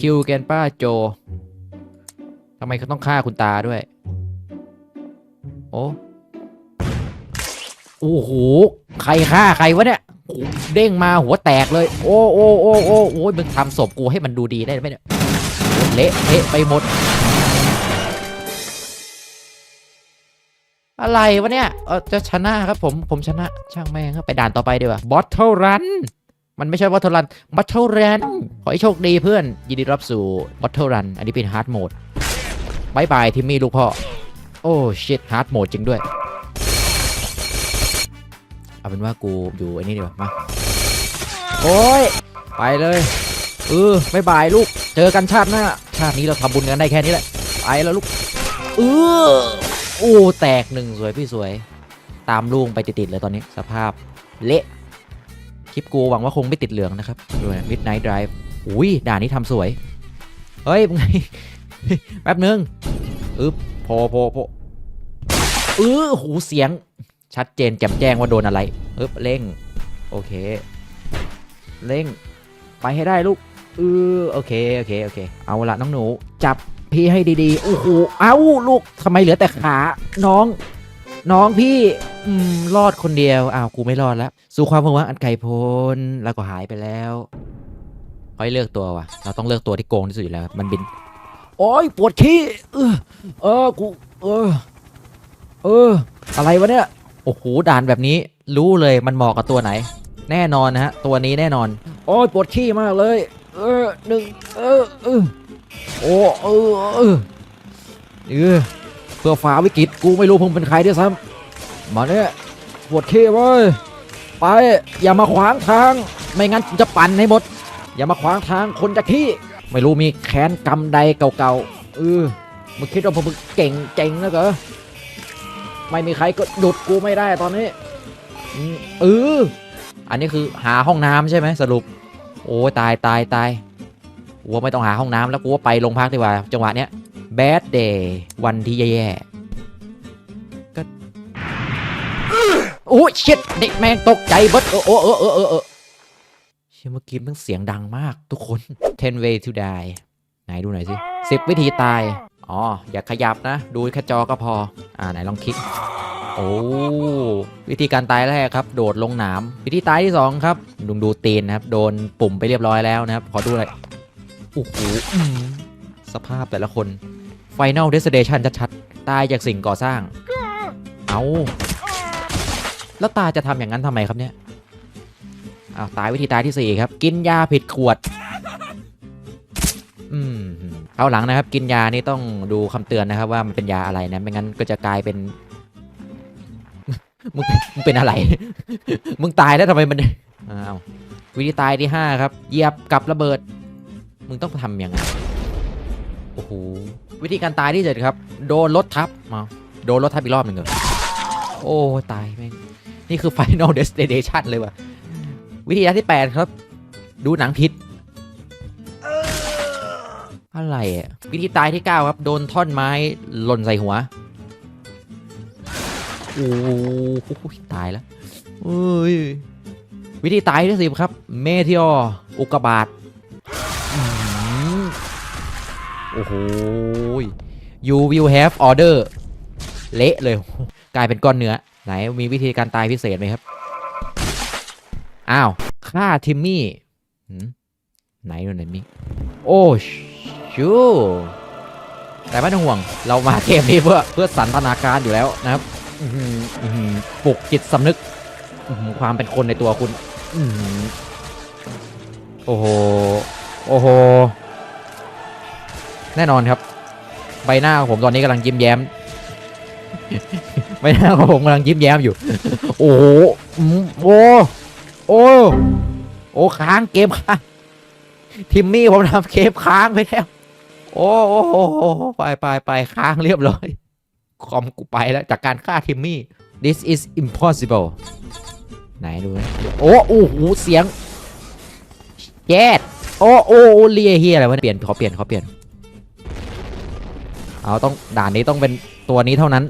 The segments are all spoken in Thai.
คิวแกนป้าโจทำไมเขาต้องฆ่าคุณตาด้วย โอ้โอ้โห ใครฆ่าใครวะเนี่ย เด้งมาหัวแตกเลย โอ้โอ้โอ้โอ้โอ้ยมึงทำศพกูให้มันดูดีได้ไหมเนี่ยเละเทะไปหมด อะไรวะเนี่ย เออจะชนะครับผม ผมชนะ ช่างแม่งครับไปด่านต่อไปดีกว่าบอทเทิลรัน มันไม่ใช่บอทเทิลรันบอทเทิลรันขอให้โชคดีเพื่อน ยินดีรับสู่บอทเทิลรัน อันนี้เป็นฮาร์ดโหมดบายบายทิมมี่ลูกพ่อ โอ้ชิตฮาร์ดโหมดจริงด้วย เอาเป็นว่ากูอยู่อ้นี่ดีกว่ามา โอ้ย ไปเลย เออบายบายลูก เจอกันชาติหน้า ชาตินี้เราทำบุญกันได้แค่นี้แหละ ไปแล้วลูก เออ โอ้ แตกหนึ่งสวยพี่สวย ตามลุงไปติดๆเลยตอนนี้สภาพเละ คลิปกูหวังว่าคงไม่ติดเหลืองนะครับด้วย Midnight Drive อุ้ยด่านนี้ทำสวย เฮ้ยมึงไงแป๊บนึงอึ๊บโพโพโพเออหูเสียง ชัดเจนแจ่มแจ้งว่าโดนอะไรอึ๊บเร่ง โอเค เร่ง ไปให้ได้ลูกเออโอเค โอเค โอเค เอาละน้องหนู จับพี่ให้ดีๆโอ้โหเอ้าลูกทำไมเหลือแต่ขา น้อง น้องพี่อืมรอดคนเดียวอ้าวกูไม่รอดแล้ว สู่ความหวังอันไกลโพ้นแล้วก็หายไปแล้วเขาให้เลือกตัวว่ะ เราต้องเลือกตัวที่โกงที่สุดอยู่แล้ว มันบิน โอ้ยปวดขี้เออเออกูเออ เออ อะไรวะเนี่ยโอ้โหด่านแบบนี้ รู้เลยมันเหมาะกับตัวไหน แน่นอนนะฮะตัวนี้แน่นอน โอ้ยปวดขี้มากเลย เออหนึ่งเออเออโอ้เออเออเออ เพื่อฝ่าวิกฤตกูไม่รู้พงเป็นใครด้วยซ้ำมาเนี่ยปวดขี้เว้ยไปอย่ามาขวางทาง ไม่งั้นจะปั่นให้หมด อย่ามาขวางทางคนจะขี้ไม่รู้มีแค้นกรรมใดเก่าๆเออมึงคิดว่าพวกมึงเก่งเจ๋งนะเหรอไม่มีใครก็หยุดกูไม่ได้ตอนนี้อืมเอออันนี้คือหาห้องน้ำใช่ไหมสรุป โอ้ตายตายตายกูว่าไม่ต้องหาห้องน้ำแล้วกูว่าไปโรงพักดีกว่า จังหวะเนี้ย bad day วันที่แย่ๆก็โอ้ยชิดเด็กแม่งตกใจเบิดเออเออเออเออเออเชี่ยเมื่อกี้มันเสียงดังมากทุกคน10 way to die ไหนดูหน่อยสิ10วิธีตาย อ๋อ อย่าขยับนะ ดูแค่จอก็พอ อ่า ไหนลองคลิก โอ้ วิธีการตายแรกครับ โดดลงหนามวิธีตายที่ 2 ครับลุงดูตีนนะครับ โดนปุ่มไปเรียบร้อยแล้วนะครับ ขอดูหน่อยโอ้โหสภาพแต่ละคน Final Destination ชัดๆ ตายจากสิ่งก่อสร้าง เอาแล้วตาจะทำอย่างนั้นทำไมครับเนี่ยอ้าวตายวิธีตายที่ 4 ครับ กินยาผิดขวด อืมเอาหลังนะครับ กินยานี่ต้องดูคำเตือนนะครับ ว่ามันเป็นยาอะไรนะ ไม่งั้นก็จะกลายเป็น มึงมึงเป็นอะไร มึงตายแล้วทำไมมันอ้าววิธีตายที่ 5 ครับเหยียบกับระเบิด มึงต้องทำยังไงโอ้โห วิธีการตายที่เจ็ดครับ โดนรถทับมาโดนรถทับอีกรอบหนึ่งเหรอโอ้ตายแม่งนี่คือ Final Destination เลยว่ะ วิธีการที่ 8 ครับ ดูหนังพิษอะไรอะ วิธีตายที่ 9 ครับ โดนท่อนไม้หล่นใส่หัว โอ้โหตายแล้วเอ้ยวิธีตายที่สิบครับ เมทิอออุกกาบาต โอ้โห you will have order เละเลย กลายเป็นก้อนเนื้อ ไหนมีวิธีการตายพิเศษไหมครับ อ้าวฆ่าทิมมี่ไหนดูไหนมีโอ้ชูแต่ไม่ต้องห่วง เรามาเกมนี้เพื่อเพื่อสันทนาการอยู่แล้วนะครับปลุกจิตสำนึก ความเป็นคนในตัวคุณ โอ้โห โอ้โห แน่นอนครับ ใบหน้าของผมตอนนี้กำลังยิ้มแย้มใบหน้าของผมกำลังยิ้มแย้มอยู่ โอ้โหโอ้โอ้โอ้ค้างเกมค้างทิมมี่ผมทำเกมค้างไปแล้ว โอ้โอ้โอ้โอ้ไปไปไปค้างเรียบร้อยคอมกูไปแล้วจากการฆ่าทิมมี่ this is impossible ไหนดูนะโอ้โอ้โหเสียงแจ๊ดโอ้โอ้เลียเฮียอะไรวะเนี่ยเปลี่ยนขอเปลี่ยนขอเปลี่ยน เอาต้องด่านนี้ต้องเป็นตัวนี้เท่านั้น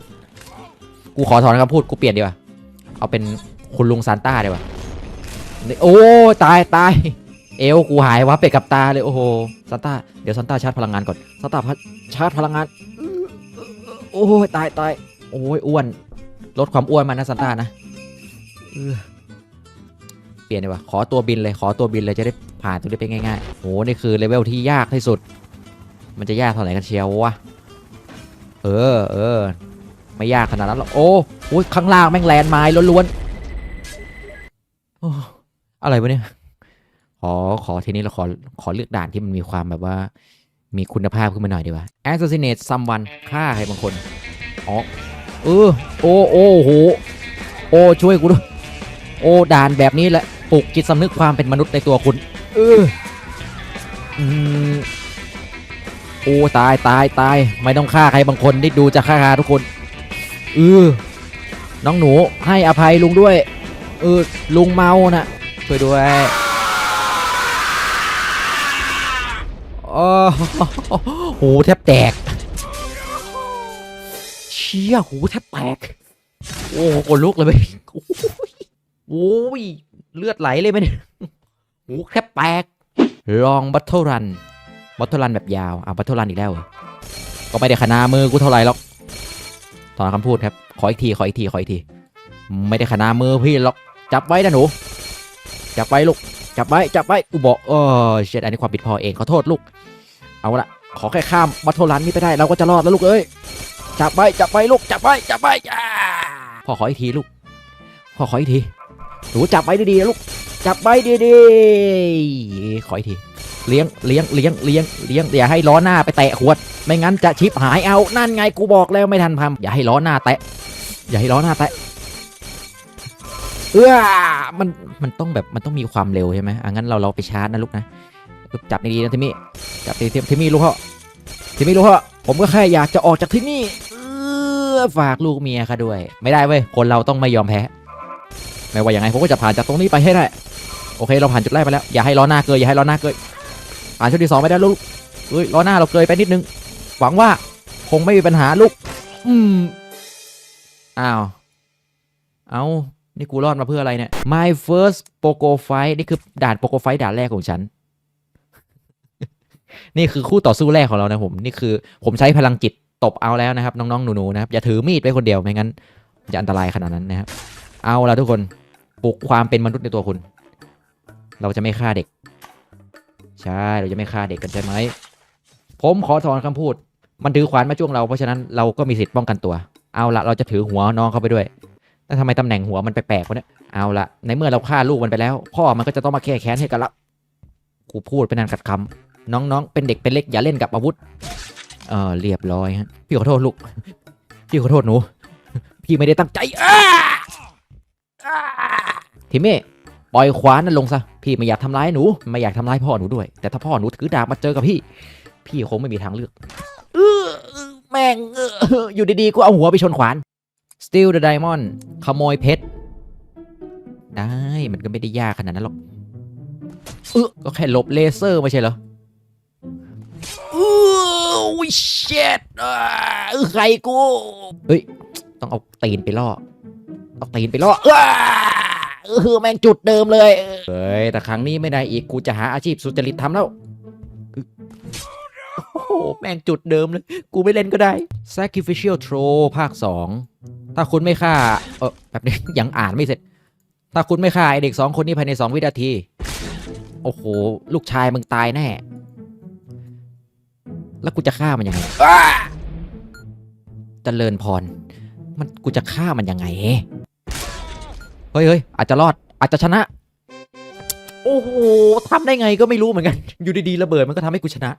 กูขอถอนคำพูดกูเปลี่ยนดีกว่า เอาเป็นคุณลุงซานต้าดีกว่า โอ้ตายตายเอวกูหายวะเป็ดกับตาเลยโอ้โหซันต้าเดี๋ยวซันต้าชาร์จพลังงานก่อนซันต้าชาร์จพลังงานอื้อโอ้ยตายตายโอ้ยอ้วน ลดความอ้วนมานะซันต้านะเออเปลี่ยนดีกว่าขอตัวบินเลยขอตัวบินเลยจะได้ผ่านตัวนี้ไปง่ายๆโอ้นี่คือเลเวลที่ยากที่สุด มันจะยากเท่าไหร่กันเชียววะ เออเออไม่ยากขนาดนั้นหรอกโอ้โหข้างล่างแม่งแลนไม้ล้วนๆโอ้อะไรวะเนี่ยขอขอทีนี้เราขอขอเลือกด่านที่มันมีความแบบว่า มีคุณภาพขึ้นมาหน่อยดีกว่า assassinate someone ฆ่าใครบางคนอ๋อเออโอ้โอ้โหโอ้ช่วยกูด้วยโอ้ด่านแบบนี้แหละปลุกจิตสำนึกความเป็นมนุษย์ในตัวคุณ เอออืม โอ้ตายตายตายไม่ต้องฆ่าใครบางคนนี่ดูจะฆ่าฆ่าทุกคนเออน้องหนูให้อภัยลุงด้วยเออลุงเมาน่ะช่วยด้วยโอ้โหแทบแตก เชี่ยหูแทบแตก โอ้โหลุกเลยไปโอ้ยโอ้ยเลือดไหลเลยไหมเนี่ยหูแทบแตกลองบัตเทิลรัน บัตเทลันแบบยาวอะบัตเทลันอีกแล้วเหรอก็ไม่ได้ขนามือกูเท่าไหร่หรอกตอนคำพูดครับ ขออีกที ขออีกที ขออีกที ไม่ได้ขนามือพี่หรอก จับไว้นะหนู จับไว้ลูก จับไว้ จับไว้ กูบอกเออเช็ดอันนี้ความผิดพ่อเอง ขอโทษลูก เอาละ ขอแค่ข้ามบัตโทรันนี้ไปได้ เราก็จะรอดแล้วลูกเอ้ย จับไว้ จับไว้ลูก จับไว้ จับไว้พ่อขออีกทีลูก พ่อขออีกที หนูจับไว้ดีๆนะลูก จับไว้ดีๆ ขออีกที เลี้ยงเลี้ยงเลี้ยงเลี้ยงเลี้ยงอย่าให้ล้อหน้าไปแตะขวด ไม่งั้นจะชิปหายเอานั่นไงกูบอกแล้วไม่ทันพำอย่าให้ล้อหน้าแตะอย่าให้ล้อหน้าแตะเออมันมันต้องแบบมันต้องมีความเร็วใช่ไหมอะงั้นเราเราไปชาร์จนะลูกนะจับดีๆนะทิมี่จับดีๆทิมี่ลูกพ่อทิมี่ลูกพ่อผมก็แค่อยากจะออกจากที่นี่เออฝากลูกเมียค่ะด้วย ไม่ได้เว้ยคนเราต้องไม่ยอมแพ้ไม่ว่าอย่างไงผมก็จะผ่านจากตรงนี้ไปให้ได้โอเคเราผ่านจุดแรกไปแล้วอย่าให้ล้อหน้าเกยอย่าให้ล้อหน้าเกย ผ่านจุดที่สองไปได้ลูกเฮ้ยล้อหน้าเราเกยไปนิดนึง หวังว่าคงไม่มีปัญหาลูก อืมอ้าว เอานี่กูรอดมาเพื่ออะไรเนี่ย My first Poco Fight นี่คือด่าน Poco Fight ด่านแรกของฉัน นี่คือคู่ต่อสู้แรกของเรานะผม นี่คือ ผมใช้พลังจิตตบเอาแล้วนะครับ น้องๆหนูๆนะครับ อย่าถือมีดไปคนเดียวไม่งั้นจะอันตรายขนาดนั้นนะครับ เอาละทุกคนปลุกความเป็นมนุษย์ในตัวคุณ เราจะไม่ฆ่าเด็ก ใช่เราจะไม่ฆ่าเด็กกันใช่ไหมผมขอถอนคำพูด มันถือขวานมาจ้วงเราเพราะฉะนั้นเราก็มีสิทธิ์ป้องกันตัว เอาละเราจะถือหัวน้องเขาไปด้วยแต่ทำไมตำแหน่งหัวมันแปลกๆวะเนี่ยเอาละในเมื่อเราฆ่าลูกมันไปแล้ว พ่อมันก็จะต้องมาแก้แค้นให้กันละกูพูดเป็นนานขัดคำน้องๆ เป็นเด็กเป็นเล็กอย่าเล่นกับอาวุธเออเรียบร้อยฮะพี่ขอโทษลูกพี่ขอโทษหนู พี่ไม่ได้ตั้งใจอ้าทิเม่ ปล่อยขวานนั่นลงซะ พี่ไม่อยากทำร้ายหนู ไม่อยากทำร้ายพ่อหนูด้วย แต่ถ้าพ่อหนูถือดาบมาเจอกับพี่ พี่คงไม่มีทางเลือกเออแม่งเอออยู่ดีๆ กูเอาหัวไปชนขวาน Steal the diamond ขโมยเพชร ได้ มันก็ไม่ได้ยากขนาดนั้นหรอกเออก็แค่หลบเลเซอร์ไม่ใช่เหรอเออวิเชตเออใครกู เฮ้ย ต้องเอาตีนไปล่อ เอาตีนไปล่อ เออเออแม่งจุดเดิมเลยเฮ้ยแต่ครั้งนี้ไม่ได้อีกกูจะหาอาชีพสุจริตทำแล้วโอ้โหแม่งจุดเดิมเลย กูไม่เล่นก็ได้ Sacrificial Throw ภาค 2 ถ้าคุณไม่ฆ่า เออแบบนี้ยังอ่านไม่เสร็จ ถ้าคุณไม่ฆ่าไอเด็กสองคนนี้ภายในสองวินาที โอ้โห ลูกชายมึงตายแน่ แล้วกูจะฆ่ามันยังไงอ้าเจริญพร มันกูจะฆ่ามันยังไง เฮ้ยเฮ้ยอาจจะรอดอาจจะชนะ โอ้โหทำได้ไงก็ไม่รู้เหมือนกัน อยู่ดีๆระเบิดมันก็ทำให้กูชนะ